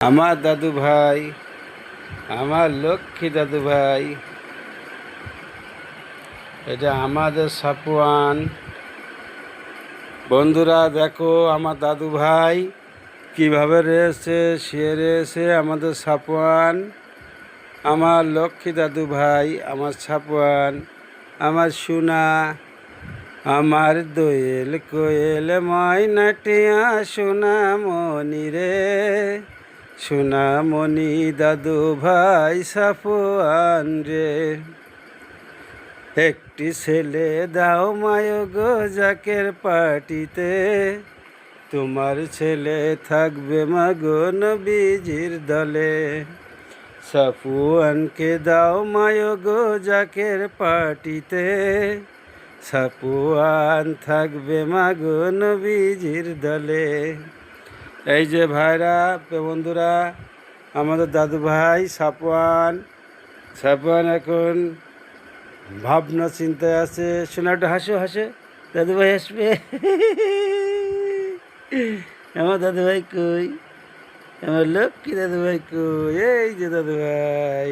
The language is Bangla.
আমার দাদু ভাই, আমার লক্ষ্মী দাদু ভাই, এটা আমাদের সাপুয়ান। বন্ধুরা, দেখো আমার দাদু ভাই কীভাবে রয়েছে, সে রয়েছে আমাদের সাপুয়ান। আমার লক্ষ্মী দাদু ভাই, আমার সাপুয়ান, আমার সোনা, আমার দোয়েল কোয়েল ময়নাটিয়া, সোনা মনি রে সোনা মনি দাদু ভাই সাপুয়ান রে। একটি ছেলে দাও মায় গো জাকের পার্টিতে। তোমার ছেলে থাকবে মাগো নবীজির দলে। সাপুয়ানকে দাও মায় গো জাকের পার্টিতে। সাপুয়ান থাকবে মাগো নবীজির দলে। এই যে ভাইরা বন্ধুরা, আমাদের দাদু ভাই সাপুয়ান সাপুয়ান এখন ভাবনা চিন্তায় আছে। শোনাটা হাসো, হাসে। দাদু ভাই আসবে আমার দাদু ভাই কই? আমার লক্ষ্মী দাদু ভাই কই? এই যে দাদু ভাই।